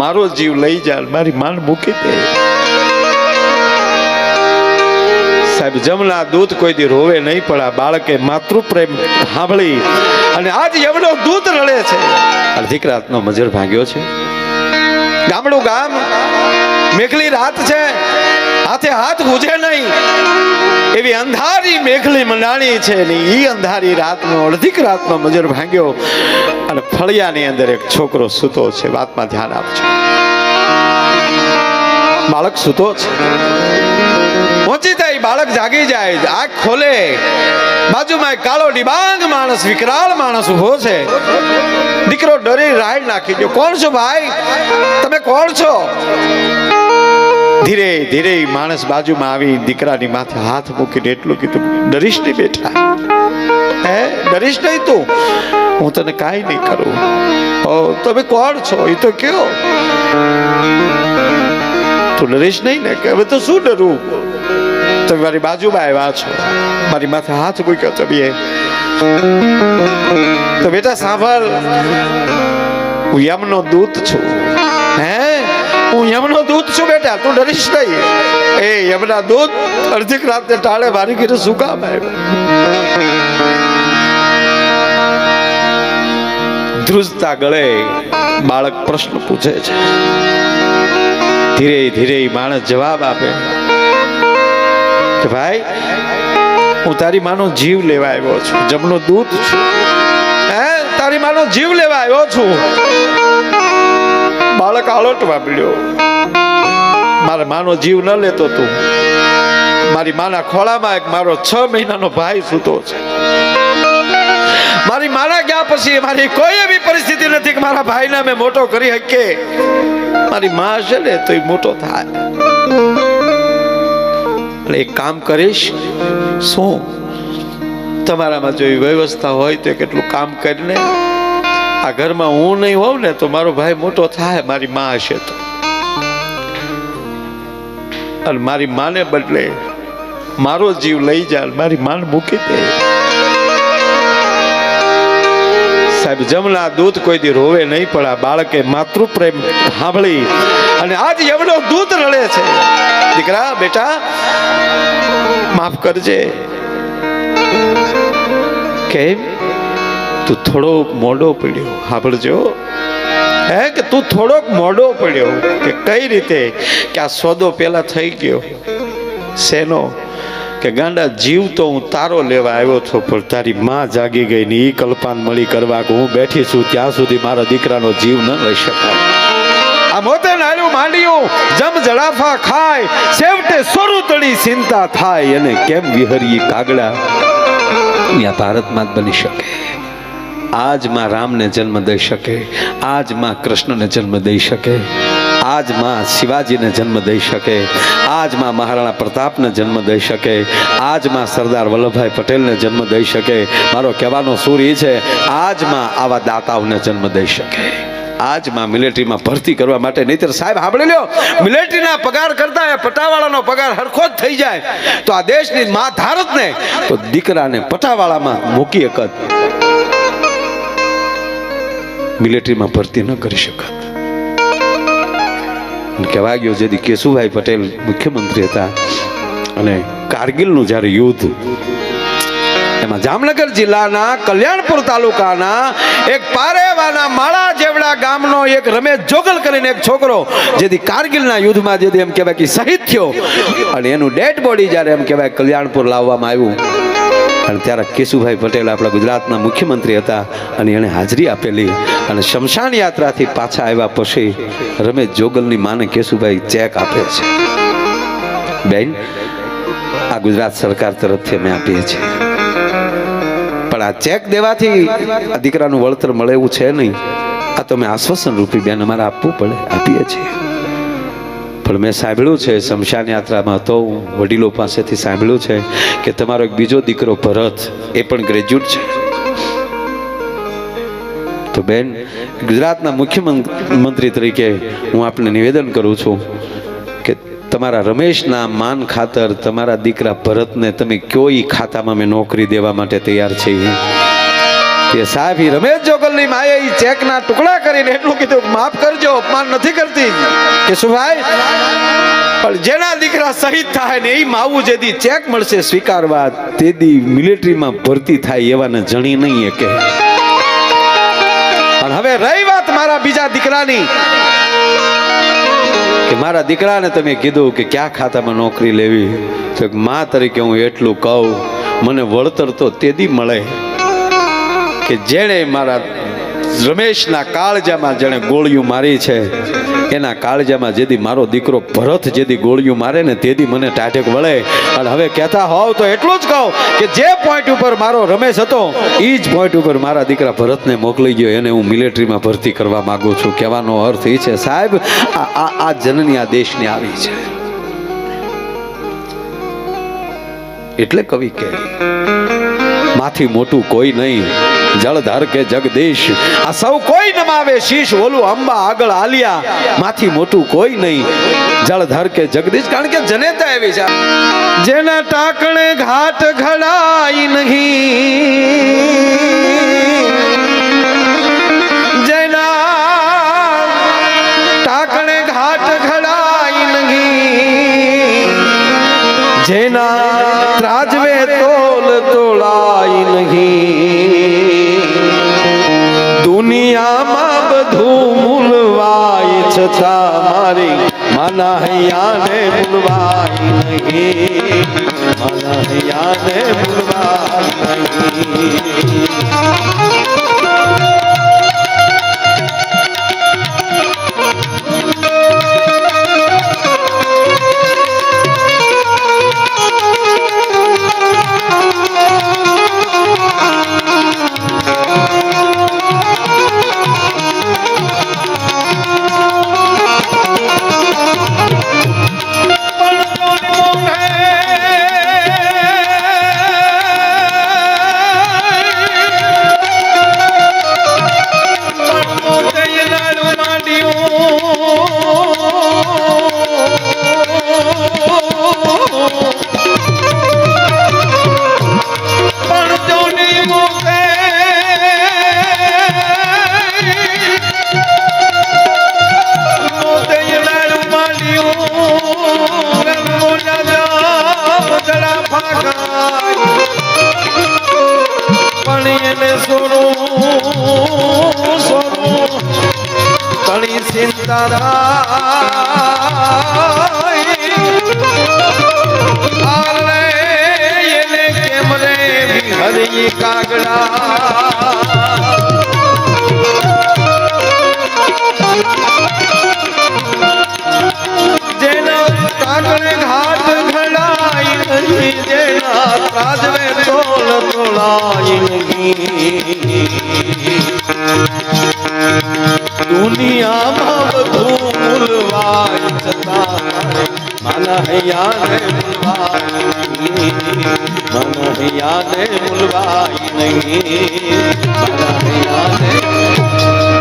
મારો જીવ લઈ જા મારી માન મૂકી દે. સાહેબ, જમના દૂધ કોઈ દી રોવે નહીં, પણ આ બાળકે માતૃ પ્રેમ સાંભળી અને આજ એવડો દૂધ રડે છે. અડધીક રાતનો મજર ભાગ્યો છે. ગામડું ગામ મેઘલી રાત છે. હાથે હાથ ગુજે નહીં. એવી અંધારી મેઘલી મંડાણી છે ને એ અંધારી રાતનો, અડધીક રાતનો મજર ભાંગ્યો અને ફળિયાની અંદર એક છોકરો સૂતો છે. વાતમાં ધ્યાન આપજો. બાળક સૂતો છે. પહોંચી થાય બાળક જાગી જાય, આંખ ખોલે. બાજુમાં એક કાળો ડિબાંગ માણસ, વિકરાળ માણસ ઊભો છે. દીકરો ડરી રાડ નાખી ગયો કોણ છો ભાઈ? તમે કોણ છો? ધીરે ધીરે માણસ બાજુમાં આવી દીકરાની માથે હાથ મૂકીને એટલું કીધું, ડરીશ નહીં બેઠા હે? ડરીશ નહીં તું? હું તને કાંઈ નહીં કરું. તમે કોણ છો? એ તો કયો? તું ડરીશ નહીં ને કે? હવે તો શું ડરું તમે મારી બાજુમાં આવ્યા છો. મારી માથે હાથ મૂક્યો તમે તો બેટા, સાંભળ. હું યમનો દૂત છું. હે યમનો દૂત છું બેટા, તું ડરીશ નહીં. એ યમના દૂત અર્ધિક રાતે ટાળે, મારી ઘરે શું કામ ધ્રુજતા ગળે બાળક પ્રશ્ન પૂછે છે. ધીરે ધીરે માણસ જવાબ આપે. કે ભાઈ, હું તારી માનો જીવ લેવા આવ્યો છું જમનો દૂધ છું. હે, તારી માનો જીવ લેવા આવ્યો છું. બાળક આળટવા મળ્યો મારે માનો જીવ ન લેતો તું. મારી માના ખોળામાં એક મારો છ મહિનાનો ભાઈ સૂતો છે. મારી માના ગયા પછી મારી કોઈ એવી પરિસ્થિતિ નથી કે મારા ભાઈને અમે મોટો કરી શકીએ. મારી માં હશે ને, તો એ મોટો થાય. એટલે એક કામ કરીશ. શું? તમારામાં જો વ્યવસ્થા હોય તો કેટલું કામ કરીને આ ઘરમાં હું નહીં હોઉં ને તો મારો ભાઈ મોટો થાય, મારી મા હશે તો. અને મારી માને બદલે મારો જીવ લઈ જા મારી માન મૂકી દે. સાહેબ જમના દૂધ કોઈ દી રોવે નહીં, પણ આ બાળકે માતૃ પ્રેમ સાંભળી અને આજ એમનો દૂધ રડે છે. દીકરા, બેટા, માફ કરજે. કેમ? તું થોડોક મોડો પડ્યો. સાંભળજો. હે કે તું થોડોક મોડો પડ્યો કે કઈ રીતે? કે આ સોદો પેલા થઈ ગયો. શેનો? કે ગાંડા, જીવ તો હું તારો લેવા આવ્યો છું, પણ તારી માં જાગી ગઈ ને એ કલ્પાન મળી કરવા કે હું બેઠી છું, ત્યાં સુધી મારા દીકરાનો જીવ ન લઈ શકાય. આ મોતે નાળ્યું માંડ્યું, જમ જડાફા ખાય, છેવટે સોરું તળી ચિંતા થાય. અને કેમ વિહરી કાગડા? અહીંયા ભારતમાં જ બની શકે. આજમાં રામને જન્મ દઈ શકે, આજમાં કૃષ્ણને જન્મ દઈ શકે, આજમાં શિવાજીને જન્મ દઈ શકે, આજમાં મહારાણા પ્રતાપને જન્મ દઈ શકે, આજમાં સરદાર વલ્લભભાઈ પટેલને જન્મ દઈ શકે. મારો કહેવાનો સૂર એ છે, આજમાં આવા દાતાઓને જન્મ દઈ શકે. આજમાં મિલિટરીમાં ભરતી કરવા માટે નહીતર સાહેબ સાંભળી લ્યો, મિલિટરીના પગાર કરતા પટાવાળાનો પગાર હરખો જ થઈ જાય. તો આ દેશની મા ભારતને, તો દીકરાને પટાવાળામાં મૂકી એકત મિલિટરીમાં ભરતી ન કરી શકત. કહેવા ગયો જેથી કેશુભાઈ પટેલ મુખ્યમંત્રી હતા અને કારગિલનું જ્યારે યુદ્ધ એમાં જામનગર જિલ્લાના કલ્યાણપુર તાલુકાના એક પારેવાના માળા જેવડા ગામનો એક રમેશ જોગલ કરીને એક છોકરો જેથી કારગિલના યુદ્ધમાં જેથી એમ કહેવાય કે શહીદ થયો. અને એનું ડેડ બોડી જ્યારે એમ કહેવાય કલ્યાણપુર લાવવામાં આવ્યું. અને ત્યારે કેશુભાઈ પટેલ આપણા ગુજરાતના મુખ્યમંત્રી હતા અને એણે હાજરી આપેલી અને શમશાન યાત્રાથી પાછા આવ્યા પછી રમેશ જોગલની માને કેશુભાઈ ચેક આપે છે. બેન, આ ગુજરાત સરકાર તરફથી અમે આપીએ છીએ. પણ આ ચેક દેવાથી આ દીકરાનું વળતર મળે એવું છે નહીં. આ તો અમે આશ્વાસન રૂપી બેન અમારે આપવું પડે, આપીએ છીએ. પણ મેં સાંભળ્યું છે શમશાન યાત્રામાં તો હું વડીલો પાસેથી સાંભળ્યું છે કે તમારો એક બીજો દીકરો ભરત, એ પણ ગ્રેજ્યુએટ છે. તો બેન, ગુજરાતના મુખ્યમંત્રી તરીકે હું આપને નિવેદન કરું છું કે તમારા રમેશના માન ખાતર તમારા દીકરા ભરતને તમે કોઈ ખાતામાં મેં નોકરી દેવા માટે તૈયાર છીએ કે સાહેબ રમેશ જોગલની માએ એ ચેકના ટુકડા કરીને એટલું કીધું માફ કરજો, અપમાન નથી કરતી. કે શું ભાઈ? પણ જેના દીકરા શહીદ થાય ને એ માવું જેદી ચેક મળશે સ્વીકારવા તેદી મિલિટરીમાં ભરતી થાય એવાને જણી નહીં કે પણ હવે રહી વાત મારા બીજા દીકરાની. કે મારા દીકરાને તમે કીધું કે ક્યાં ખાતામાં નોકરી લેવી? તો માં તરીકે હું એટલું કહું, મને વળતર તો તેદી મળે. કે જેણે મારા રમેશના કાળજામાં જેણે ગોળીઓ મારી છે, એના કાળજામાં જેદી મારો દીકરો ભરત જેદી ગોળીઓ મારે ને તેદી મને ટાઢેક વળે. અને હવે કહેતા હોવ તો એટલું જ કહું કે જે પોઈન્ટ ઉપર મારો રમેશ હતો એ જ પોઈન્ટ ઉપર મારા દીકરા ભરતને મોકલી ગયો, એને હું મિલિટરીમાં ભરતી કરવા માગું છું. કહેવાનો અર્થ એ છે, સાહેબ આ આ જનની, આ દેશની આવી છે. એટલે કવિ કહે માથી મોટું કોઈ નહીં. જળધર કે જગદીશ, આ સૌ કોઈ નમાવે. શીશ, ઓલું અંબા, આગળ આલિયા, માથી મોટું કોઈ નહીં. જળધર કે જગદીશ, કારણ કે જનેતા એવી છે. જેના ટાકણે ઘાટ ઘડાઈ નહીં. જેના ટાકણે ઘાટ ઘડાઈ નહીં. જેના ત્રાજવે તોલ તોલાઈ નહીં દુનિયામાં બધું મૂલવાય છતાં મારી માના હૈયાને મૂલવાય નહીં માના હૈયાને મૂલવાય નહીં સોનું સોનું આલે એને કેમ રે હરી કાગડા? દુનિયામાં બધું ભૂલવાય છતાં માના હૈયાને ભૂલવાય માના હૈયાને ભૂલવાય નહીં માના હૈયાને